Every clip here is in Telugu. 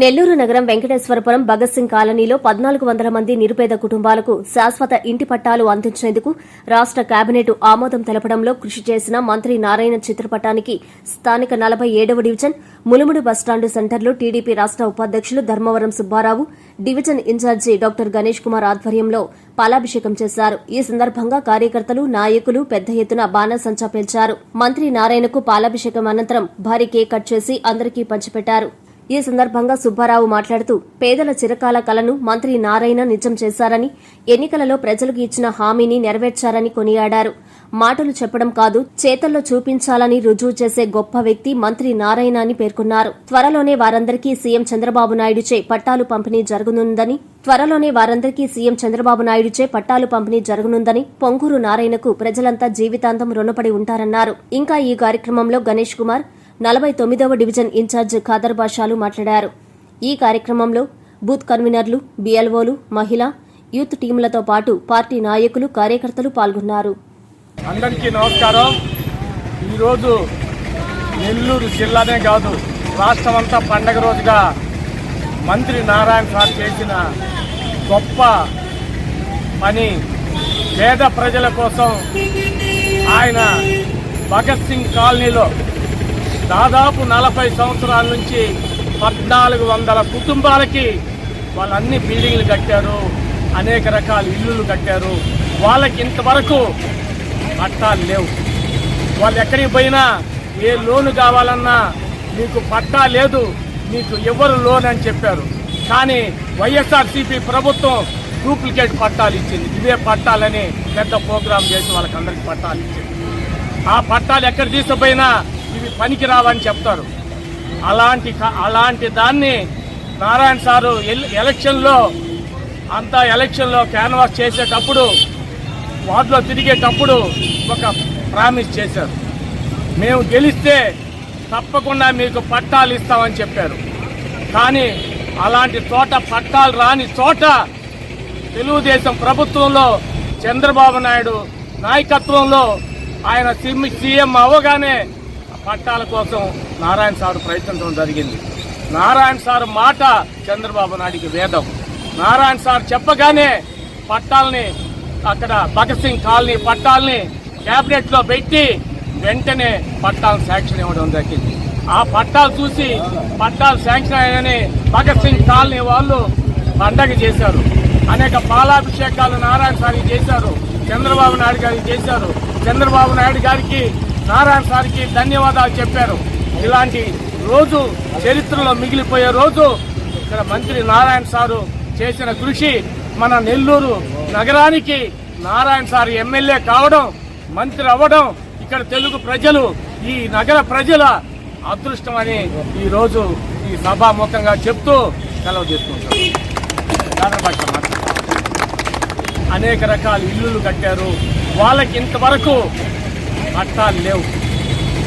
నెల్లూరు నగరం వెంకటేశ్వరపురం భగత్ సింగ్ కాలనీలో పద్నాలుగు వందల మంది నిరుపేద కుటుంబాలకు శాశ్వత ఇంటి పట్టాలు అందించేందుకు రాష్ట కేబినెట్ ఆమోదం తెలపడంలో కృషి చేసిన మంత్రి నారాయణ చిత్రపటానికి స్థానిక నలభై ఏడవ డివిజన్ ములుముడు బస్టాండు సెంటర్లో టీడీపీ రాష్ట ఉపాధ్యక్షులు Dharmavaram Subbarao division incharge doctor Ganesh Kumar ఆధ్వర్యంలో పాలాభిషేకం చేశారు. ఈ సందర్భంగా కార్యకర్తలు నాయకులు పెద్ద ఎత్తున బాణసంచా పేల్చారు. మంత్రి నారాయణకు పాలాభిషేకం అనంతరం భారీ కేక్ కట్ చేసి అందరికీ పంచిపెట్టారు. ఈ సందర్భంగా సుబ్బారావు మాట్లాడుతూ పేదల చిరకాల కలను మంత్రి నారాయణ నిజం చేశారని ఎన్నికలలో ప్రజలకు ఇచ్చిన హామీని నెరవేర్చారని కొనియాడారు. మాటలు చెప్పడం కాదు చేతల్లో చూపించాలని రుజువు చేసే గొప్ప వ్యక్తి మంత్రి నారాయణ అని పేర్కొన్నారు. త్వరలోనే వారందరికీ సీఎం చంద్రబాబు నాయుడుచే పట్టాలు పంపిణీ జరగనుందని త్వరలోనే వారందరికీ సీఎం చంద్రబాబు నాయుడుచే పట్టాలు పంపిణీ జరగనుందని పొంగూరు నారాయణకు ప్రజలంతా జీవితాంతం రుణపడి ఉంటారన్నారు. ఇంకా ఈ కార్యక్రమంలో గణేష్ కుమార్ నలభై తొమ్మిదవ డివిజన్ ఇన్ఛార్జ్ ఖాదర్ బాషాలు మాట్లాడారు. ఈ కార్యక్రమంలో బూత్ కన్వీనర్లు బిఎల్ఓలు మహిళా యూత్ టీంలతో పాటు పార్టీ నాయకులు కార్యకర్తలు పాల్గొన్నారు. అందరికీ నమస్కారం. ఈరోజు నెల్లూరు జిల్లానే కాదు రాష్ట్రం అంతా పండగ రోజుగా మంత్రి నారాయణ సార్ చేసిన గొప్ప పని పేద ప్రజల కోసం ఆయన భగత్ సింగ్ కాలనీలో దాదాపు నలభై సంవత్సరాల నుంచి పద్నాలుగు వందల కుటుంబాలకి వాళ్ళు అన్ని బిల్డింగ్లు కట్టారు అనేక రకాల ఇల్లులు కట్టారు. వాళ్ళకి ఇంతవరకు పట్టాలు లేవు. వాళ్ళు ఎక్కడికి పోయినా ఏ లోను కావాలన్నా మీకు పట్టా లేదు మీకు ఎవరు లోన్ అని చెప్పారు. కానీ వైఎస్ఆర్సీపీ ప్రభుత్వం డూప్లికేట్ పట్టాలు ఇచ్చింది. ఇవే పట్టాలని పెద్ద ప్రోగ్రాం చేసి వాళ్ళకి అందరికి పట్టాలు ఇచ్చింది. ఆ పట్టాలు ఎక్కడ తీసుకుపోయినా ఇవి పనికిరావని చెప్తారు. అలాంటి అలాంటి దాన్ని నారాయణ సారు ఎల్- ఎలక్షన్లో అంతా ఎలక్షన్లో క్యాన్వాస్ చేసేటప్పుడు వార్డులో తిరిగేటప్పుడు ఒక ప్రామిస్ చేశారు. మేము గెలిస్తే తప్పకుండా మీకు పట్టాలు ఇస్తామని చెప్పారు. కానీ అలాంటి చోట పట్టాలు రాని చోట తెలుగుదేశం ప్రభుత్వంలో చంద్రబాబు నాయుడు నాయకత్వంలో ఆయన సిమ్- సీఎం అవ్వగానే పట్టాల కోసం నారాయణ సార్ ప్రయత్నించడం జరిగింది. నారాయణ సార్ మాట చంద్రబాబు నాయుడికి వేదం. నారాయణ సార్ చెప్పగానే పట్టాలని అక్కడ భగత్ సింగ్ కాలనీ పట్టాలని క్యాబినెట్లో పెట్టి వెంటనే పట్టాలు శాంక్షన్ ఇవ్వడం జరిగింది. ఆ పట్టాలు చూసి పట్టాలు శాంక్షన్ అయ్యాయని భగత్ సింగ్ కాలనీ వాళ్ళు పండగ చేశారు. అనేక పాలాభిషేకాలు నారాయణ సారికి చేశారు. చంద్రబాబు నాయుడు గారికి చేశారు. చంద్రబాబు నాయుడు గారికి నారాయణ సార్కి ధన్యవాదాలు చెప్పారు. ఇలాంటి రోజు చరిత్రలో మిగిలిపోయే రోజు ఇక్కడ మంత్రి నారాయణ సారు చేసిన కృషి మన నెల్లూరు నగరానికి నారాయణ సార్ ఎమ్మెల్యే కావడం మంత్రి అవ్వడం ఇక్కడ తెలుగు ప్రజలు ఈ నగర ప్రజల అదృష్టం అని ఈ రోజు ఈ సభాముఖంగా చెప్తూ సెలవు తీసుకుంటాం. అనేక రకాల ఇల్లులు కట్టారు. వాళ్ళకి ఇంతవరకు పట్టాలు లేవు.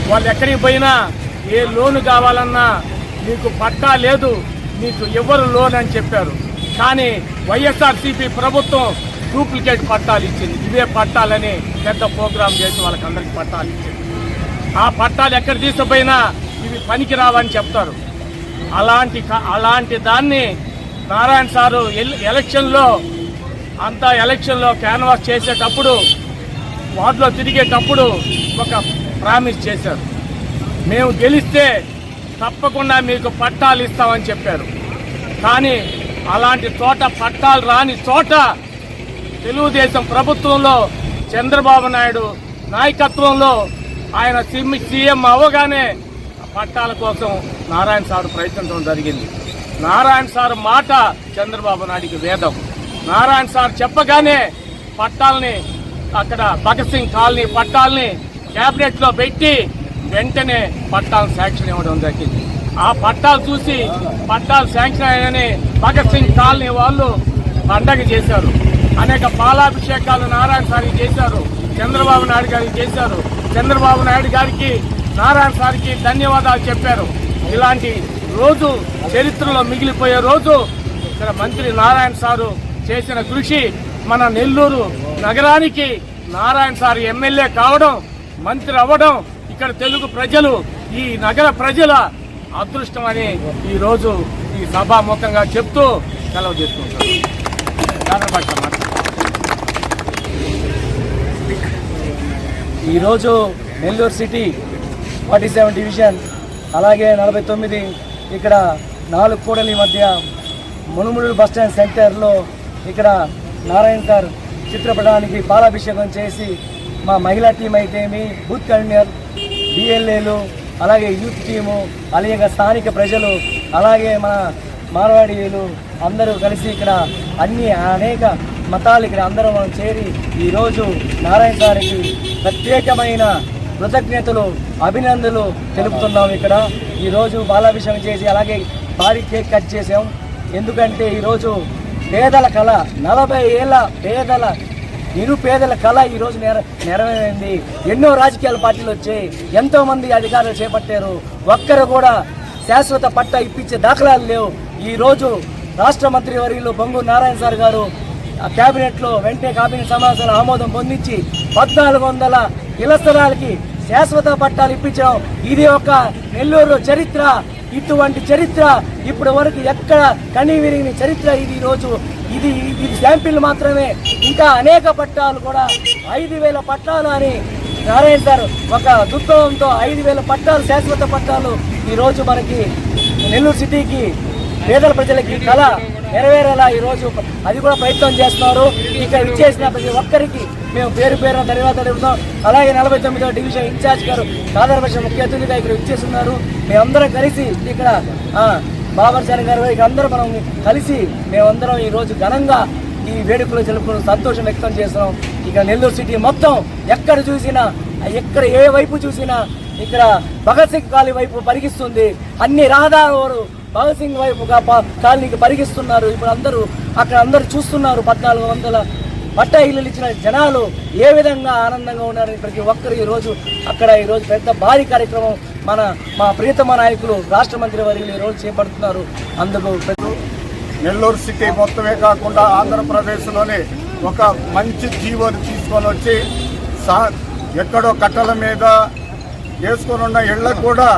వాళ్ళు ఎక్కడికి పోయినా ఏ లోను కావాలన్నా మీకు పట్టా లేదు మీకు ఎవరు లోన్ అని చెప్పారు. కానీ వైఎస్ఆర్సీపీ ప్రభుత్వం డూప్లికేట్ పట్టాలు ఇచ్చింది. ఇవే పట్టాలని పెద్ద ప్రోగ్రాం చేసి వాళ్ళకి అందరికి పట్టాలు ఇచ్చింది. ఆ పట్టాలు ఎక్కడ తీసుకుపోయినా ఇవి పనికి రావని చెప్తారు. అలాంటి అలాంటి దాన్ని నారాయణ సారు ఎల్- ఎలక్షన్లో అంతా ఎలక్షన్లో క్యాన్వాస్ చేసేటప్పుడు వార్డులో తిరిగేటప్పుడు ఒక ప్రామిస్ చేశారు. మేము గెలిస్తే తప్పకుండా మీకు పట్టాలు ఇస్తామని చెప్పారు. కానీ అలాంటి చోట పట్టాలు రాని చోట తెలుగుదేశం ప్రభుత్వంలో చంద్రబాబు నాయుడు నాయకత్వంలో ఆయన సిమ్- సీఎం అవ్వగానే పట్టాల కోసం నారాయణ సార్ ప్రయత్నించడం జరిగింది. నారాయణ సార్ మాట చంద్రబాబు నాయుడికి వేదం. నారాయణ సార్ చెప్పగానే పట్టాలని అక్కడ భగత్ సింగ్ కాలనీ పట్టాలని కేబినెట్లో పెట్టి వెంటనే పట్టాలు శాంక్షన్ ఇవ్వడం జరిగింది. ఆ పట్టాలు చూసి పట్టాలు శాంక్షన్ అయ్యాయని భగత్ సింగ్ కాలనీ వాళ్ళు పండగ చేశారు. అనేక పాలాభిషేకాలు నారాయణ సారికి చేశారు. చంద్రబాబు నాయుడు గారికి చేశారు. చంద్రబాబు నాయుడు గారికి నారాయణ సారికి ధన్యవాదాలు చెప్పారు. ఇలాంటి రోజు చరిత్రలో మిగిలిపోయే రోజు ఇక్కడ మంత్రి నారాయణ సారు చేసిన కృషి మన నెల్లూరు నగరానికి నారాయణ సార్ ఎమ్మెల్యే కావడం మంత్రి అవ్వడం ఇక్కడ తెలుగు ప్రజలు ఈ నగర ప్రజల అదృష్టం అని ఈరోజు ఈ సభాముఖంగా చెప్తూ సెలవు చేసుకుంటారు ఈరోజు Nellore city forty seven division అలాగే నలభై తొమ్మిది ఇక్కడ నాలుగు కూడలి మధ్య మునుముడు బస్టాండ్ సెంటర్లో ఇక్కడ నారాయణ సార్ చిత్రపటానికి పాలాభిషేకం చేసి మా మహిళా టీం అయితేమి బూత్ కన్వీనర్ డిఎల్ఏలు అలాగే యూత్ టీము అలాగే స్థానిక ప్రజలు అలాగే మన మార్వాడీలు అందరూ కలిసి ఇక్కడ అన్ని అనేక మతాలు ఇక్కడ అందరం మనం చేరి ఈరోజు నారాయణ గారికి ప్రత్యేకమైన కృతజ్ఞతలు అభినందనలు తెలుపుతున్నాం ఇక్కడ. ఈరోజు బాలాభిషేకం చేసి అలాగే భారీ కేక్ కట్ చేసాం. ఎందుకంటే ఈరోజు పేదల కళ నలభై ఏళ్ళ పేదల నిరుపేదల కళ ఈరోజు నెర నెరవేరింది. ఎన్నో రాజకీయాల పార్టీలు వచ్చాయి. ఎంతోమంది అధికారులు చేపట్టారు. ఒక్కరు కూడా శాశ్వత పట్ట ఇప్పించే దాఖలాలు లేవు. ఈరోజు రాష్ట్ర మంత్రి వర్యులు బొంగు నారాయణ సార్ గారు ఆ కేబినెట్లో వెంటనే కేబినెట్ సమావేశాలు ఆమోదం పొందించి పద్నాలుగు వందల ఇళ్ళ స్థలాలకి శాశ్వత పట్టాలు ఇప్పించడం ఇది ఒక నెల్లూరు చరిత్ర. ఇటువంటి చరిత్ర ఇప్పటి వరకు ఎక్కడ కనివిరిగిన చరిత్ర ఇది ఈరోజు ఇది ఇది శాంపిల్ మాత్రమే. ఇంకా అనేక పట్టాలు కూడా ఐదు వేల పట్టాలు అని నారాయణ సార్ ఒక దుఃఖంతో ఐదు వేల పట్టాలు శాశ్వత పట్టాలు ఈరోజు మనకి నెల్లూరు సిటీకి పేదల ప్రజలకి కళ నెరవేరేలా ఈరోజు అది కూడా ప్రయత్నం చేస్తున్నారు. ఇక్కడ ఇచ్చేసిన ప్రతి ఒక్కరికి మేము పేరు పేరున ధన్యవాదాలు తెలుపుతాం అలాగే నలభై తొమ్మిదో డివిజన్ ఇన్ఛార్జ్ గారు కాదర్భాష ముఖ్య అతిథిగా ఇక్కడ ఇచ్చేస్తున్నారు మేమందరం కలిసి ఇక్కడ ఆ, బాబర్ సార్ గారు ఇక్కడ అందరూ మనం కలిసి మేమందరం ఈరోజు ఘనంగా ఈ వేడుకలు జరుపుకుని సంతోషం వ్యక్తం చేస్తున్నాం. ఇక నెల్లూరు సిటీ మొత్తం ఎక్కడ చూసినా ఎక్కడ ఏ వైపు చూసినా ఇక్కడ భగత్ సింగ్ కాలనీ వైపు పరిగిస్తుంది. అన్ని రహదారులు భగత్ సింగ్ వైపుగా కాలనీకి పరిగిస్తున్నారు. ఇప్పుడు అందరూ అక్కడ అందరూ చూస్తున్నారు. పద్నాలుగు వందల పట్టా ఇల్లు ఇచ్చిన జనాలు ఏ విధంగా ఆనందంగా ఉన్నారని ప్రతి ఒక్కరు ఈరోజు అక్కడ ఈరోజు పెద్ద భారీ కార్యక్రమం మన మా ప్రియతమ నాయకులు రాష్ట్ర మంత్రి వర్యులు ఈరోజు చేపడుతున్నారు. అందుకు నెల్లూరు సిటీ మొత్తమే కాకుండా ఆంధ్రప్రదేశ్లోనే ఒక మంచి జీవోని తీసుకొని వచ్చి సా ఎక్కడో కట్టల మీద వేసుకొని ఉన్న ఇళ్ళకు కూడా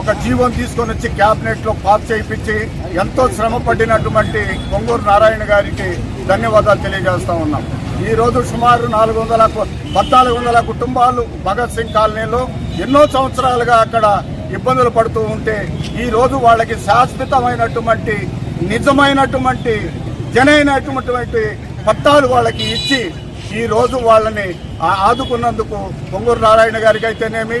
ఒక జీవం తీసుకొని వచ్చి క్యాబినెట్లో పాస్ చేయించి ఎంతో శ్రమ పడినటువంటి పొంగూరు నారాయణ గారికి ధన్యవాదాలు తెలియజేస్తా ఉన్నాం. ఈ రోజు సుమారు నాలుగు వందల పద్నాలుగు వందల కుటుంబాలు భగత్ సింగ్ కాలనీలో ఎన్నో సంవత్సరాలుగా అక్కడ ఇబ్బందులు పడుతూ ఉంటే ఈ రోజు వాళ్ళకి శాశ్వతమైనటువంటి నిజమైనటువంటి జనైనటువంటి పట్టాలు వాళ్ళకి ఇచ్చి ఈ రోజు వాళ్ళని ఆదుకున్నందుకు పొంగూరు నారాయణ గారికి అయితేనేమి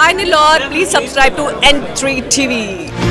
Hi Nilor, please subscribe to N3 TV.